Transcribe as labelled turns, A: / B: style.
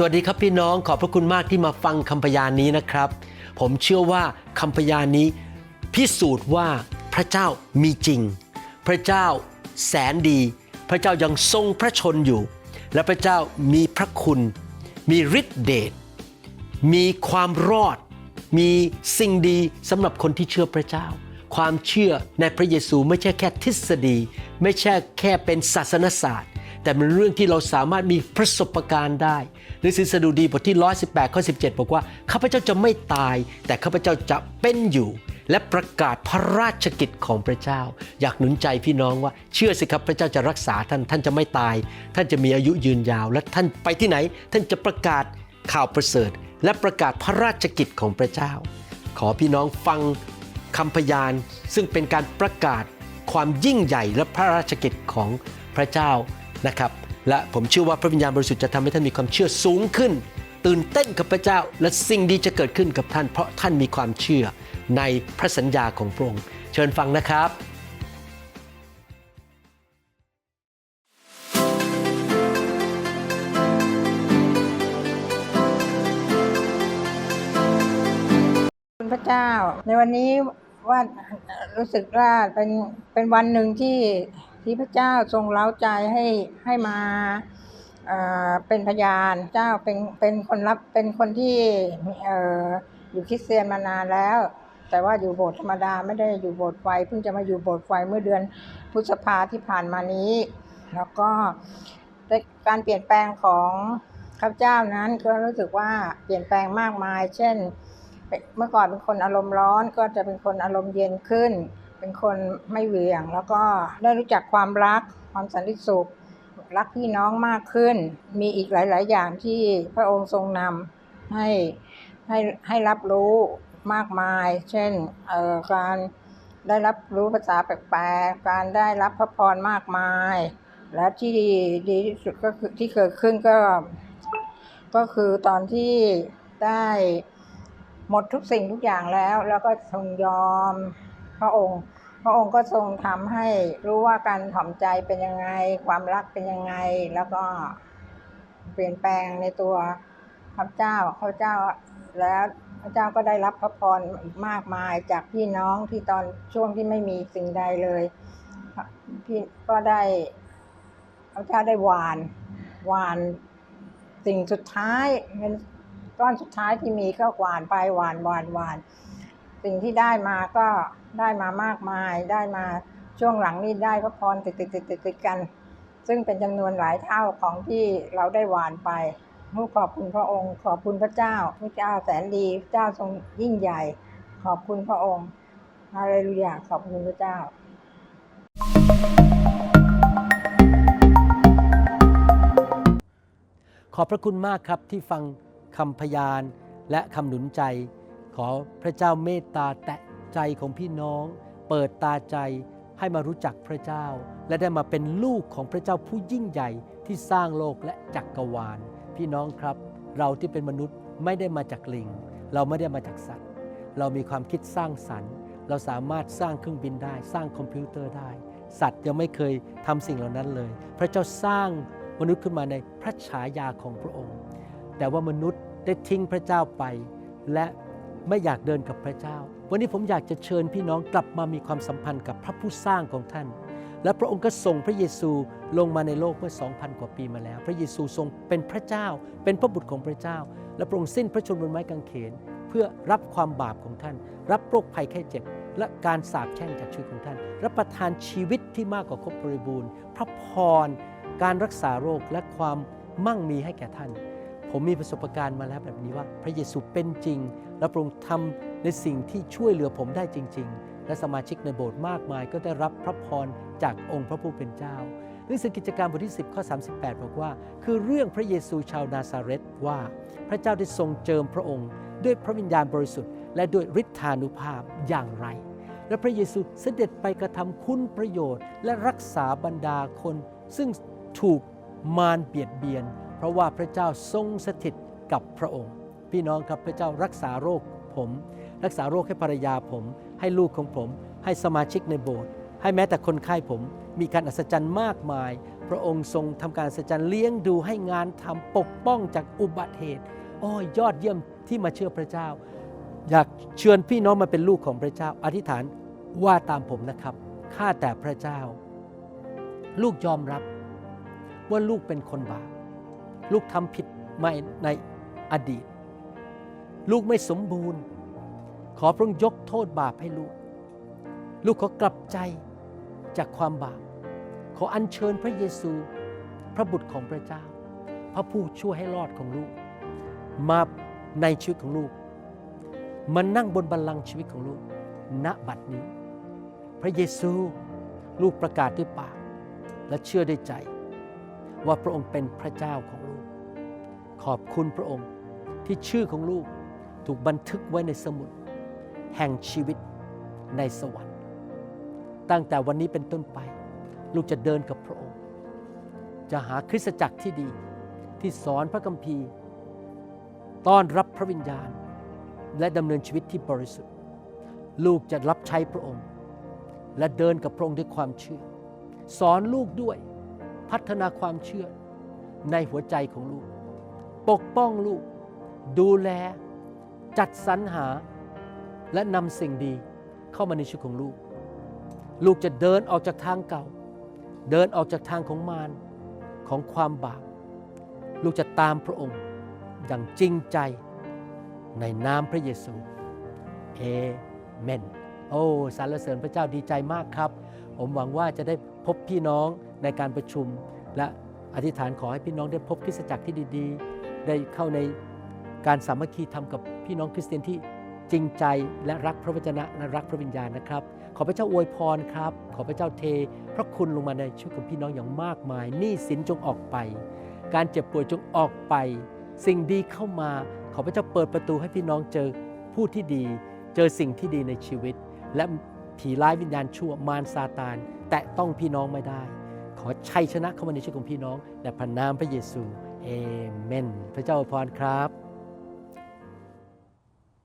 A: สวัสดีครับพี่น้องขอบพระคุณมากที่มาฟังคำพยานนี้นะครับ ผมเชื่อว่าคำพยานนี้พิสูจน์ว่าพระเจ้ามีจริง พระเจ้าแสนดี พระเจ้ายังทรงพระชนอยู่ และพระเจ้ามีพระคุณ มีฤทธิเดชมีความรอด มีสิ่งดีสำหรับคนที่เชื่อพระเจ้า ความเชื่อในพระเยซูไม่ใช่แค่ทฤษฎี ไม่ใช่แค่เป็นศาสนศาสตร์ แต่เป็นเรื่องที่เราสามารถมีประสบการณ์ได้หนังสือสดุดีบทที่ 118 ข้อ 17 บอกว่าข้าพเจ้าจะไม่ตาย แต่ข้าพเจ้าจะเป็นอยู่ และประกาศพระราชกิจของพระเจ้า อยากหนุนใจพี่น้องว่าเชื่อสิครับพระเจ้าจะรักษาท่านท่านจะไม่ตาย ท่านจะมีอายุยืนยาว และท่านไปที่ไหน ท่านจะประกาศข่าวประเสริฐ และประกาศพระราชกิจของพระเจ้า ขอพี่น้องฟังคำพยานซึ่งเป็นการประกาศความยิ่งใหญ่และพระราชกิจของพระเจ้า นะครับและผมเชื่อว่าพระวิญญาณบริสุทธิ์จะทำให้ท่านมีความเชื่อสูงขึ้น ตื่นเต้นกับพระเจ้าและสิ่งดีจะเกิดขึ้นกับท่าน เพราะท่านมีความเชื่อในพระสัญญาของพระองค์เชิญฟังนะครับ
B: คุณพระเจ้า ในวันนี้ว่ารู้สึกว่าเป็นเป็นวันหนึ่งที่ ที่พระเจ้าทรงเล้าใจให้ให้มาเป็นพยานเจ้าเป็นเป็นคนรับเป็นคนที่ออยู่คริสเตียนมานานแล้ว แต่ว่าอยู่โบสถ์ธรรมดาไม่ได้อยู่โบสถ์ไฟเพิ่งจะมาอยู่โบสถ์ไฟเมื่อเดือนพฤษภาที่ผ่านมานี้ แล้วก็การเปลี่ยนแปลงของข้าพเจ้านั้นก็รู้สึกว่าเปลี่ยนแปลงมากมาย เช่น เมื่อก่อนเป็นคนอารมณ์ร้อนก็จะเป็นคนอารมณ์เย็นขึ้น เป็นคนไม่เหวี่ยง แล้วก็ได้รู้จักความรักความสันติสุข รักพี่น้องมากขึ้น มีอีกหลาย ๆ อย่างที่พระองค์ทรงนำให้ให้ให้รับรู้มากมาย เช่นออการได้รับรู้ภาษาแปลกๆ การได้รับพระพรมากมาย และที่ดีที่สุดก็คือที่เกิดขึ้นก็ ก็คือตอนที่ได้หมดทุกสิ่งทุกอย่างแล้ว แล้วก็ทรงยอม พระองค์ พระองค์ก็ทรงทำให้รู้ว่าการถ่อมใจเป็นยังไง ความรักเป็นยังไง แล้วก็เปลี่ยนแปลงในตัวข้าพเจ้าข้าพเจ้าแล้วพระเจ้าก็ได้รับพระพรมากมายจากพี่น้องที่ตอนช่วงที่ไม่มีสิ่งใดเลยพี่ก็ได้พระเจ้าได้หวานหวานสิ่งสุดท้ายเงินก้อนสุดท้ายที่มีก็หวานไปหวานหวานหวาน สิ่งที่ได้มาก็ได้มามากมายได้มาช่วงหลังนี่ได้พระพรติดติดติดติดติดกัน ซึ่งเป็นจำนวนหลายเท่าของที่เราได้หวานไปขอบคุณพระองค์ ขอบคุณพระเจ้าพระเจ้าแสนดีพระเจ้าทรงยิ่งใหญ่ ขอบคุณพระองค์ฮาเลลูยาขอบคุณพระเจ้า
A: ขอบพระคุณมากครับที่ฟังคำพยานและคำหนุนใจ ขอพระเจ้าเมตตาแตะใจของพี่น้อง เปิดตาใจให้มารู้จักพระเจ้า และได้มาเป็นลูกของพระเจ้าผู้ยิ่งใหญ่ที่สร้างโลกและจักกรวาล พี่น้องครับ เราที่เป็นมนุษย์ไม่ได้มาจากลิง เราไม่ได้มาจากสัตว์ เรามีความคิดสร้างสรรค์ เราสามารถสร้างเครื่องบินได้ สร้างคอมพิวเตอร์ได้ สัตว์ยังไม่เคยทำสิ่งเหล่านั้นเลย พระเจ้าสร้างมนุษย์ขึ้นมาในพระฉายาของพระองค์ แต่ว่ามนุษย์ได้ทิ้งพระเจ้าไป และ ไม่อยากเดินกับพระเจ้า วันนี้ผมอยากจะเชิญพี่น้องกลับมามีความสัมพันธ์กับพระผู้สร้างของท่าน และพระองค์ก็ส่งพระเยซูลงมาในโลกเมื่อ 2,000 กว่าปีมาแล้ว พระเยซูทรงเป็นพระเจ้า เป็นพระบุตรของพระเจ้า และพระองค์สิ้นพระชนม์บนไม้กางเขน เพื่อรับความบาปของท่าน รับโรคภัยแค่เจ็บ และการสาปแช่งจากชีวิตของท่าน รับประทานชีวิตที่มากกว่าครบบริบูรณ์ พระพร การรักษาโรคและความมั่งมีให้แก่ท่าน ผมมีประสบการณ์มาแล้วแบบนี้ว่า พระเยซูเป็นจริง และพระองค์ทำในสิ่งที่ช่วยเหลือผมได้จริง ๆ และสมาชิกในโบสถ์มากมาย ก็ได้รับพระพรจากองค์พระผู้เป็นเจ้าหนังสือกิจการบทที่ 10 ข้อ 38 บอกว่า คือเรื่องพระเยซูชาวนาซาเรตว่า พระเจ้าได้ทรงเจิมพระองค์ ด้วยพระวิญญาณบริสุทธิ์และด้วยฤทธานุภาพอย่างไร และพระเยซูเสด็จไปกระทำคุณประโยชน์ และรักษาบรรดาคน ซึ่งถูกมารเบียดเบียน เพราะว่าพระเจ้าทรงสถิตกับพระองค์ พี่น้องครับพระเจ้ารักษาโรคผม รักษาโรคให้ภรรยาผม ให้ลูกของผม ให้สมาชิกในโบสถ์ให้แม้แต่คนไข้ผม มีการอัศจรรย์มากมาย พระองค์ทรงทำการสัจจรรย์เลี้ยงดูให้งานทำปกป้องจากอุบัติเหตุอ้อยยอดเยี่ยมที่มาเชื่อพระเจ้า อยากเชิญพี่น้องมาเป็นลูกของพระเจ้า อธิษฐานว่าตามผมนะครับข้าแต่พระเจ้า ลูกยอมรับว่าลูกเป็นคนบาป ลูกทำผิดมาในอดีต ลูกไม่สมบูรณ์ ขอพระองค์ยกโทษบาปให้ลูก ลูกขอกลับใจจากความบาป ขออัญเชิญพระเยซู พระบุตรของพระเจ้า พระผู้ช่วยให้รอดของลูก มาในชีวิตของลูกมานั่งบนบัลลังก์ชีวิตของลูก ณ บัดนี้ พระเยซูลูกประกาศด้วยปากและเชื่อด้วยใจ ว่าพระองค์เป็นพระเจ้าของลูก ขอบคุณพระองค์ที่ชื่อของลูกถูกบันทึกไว้ในสมุด แห่งชีวิตในสวรรค์ ตั้งแต่วันนี้เป็นต้นไป ลูกจะเดินกับพระองค์ จะหาคริสตจักรที่ดีที่สอนพระคัมภีร์ ต้อนรับพระวิญญาณ และดำเนินชีวิตที่บริสุทธิ์ ลูกจะรับใช้พระองค์ และเดินกับพระองค์ด้วยความเชื่อ สอนลูกด้วย พัฒนาความเชื่อในหัวใจของลูก ปกป้องลูก ดูแล จัดสรรหา และนำสิ่งดีเข้ามาในชีวิตของลูก ลูกจะเดินออกจากทางเก่า เดินออกจากทางของมารของความบาป ลูกจะตามพระองค์อย่างจริงใจในนามพระเยซู เอเมน โอ้สรรเสริญพระเจ้าดีใจมากครับ ผมหวังว่าจะได้พบพี่น้อง ในการประชุม และอธิษฐานขอให้พี่น้องได้พบคริสตจักรที่ดีๆ ได้เข้าในการสามัคคีทำกับพี่น้องคริสเตียนที่จริงใจและรักพระวจนะและรักพระวิญญาณนะครับ ขอพระเจ้าอวยพรครับ ขอพระเจ้าเท พระคุณลงมาในชีวิตของพี่น้องอย่างมากมายหนี้สินจงออกไป การเจ็บป่วยจงออกไป สิ่งดีเข้ามา ขอพระเจ้าเปิดประตูให้พี่น้องเจอผู้ที่ดี เจอสิ่งที่ดีในชีวิต และผีร้ายวิญญาณชั่วมารซาตาน แตะต้องพี่น้องไม่ได้ ขอชัยชนะเข้ามาในชีวิตของพี่น้องในพระนามพระเยซูเอเมน พระเจ้าอวยพรครับ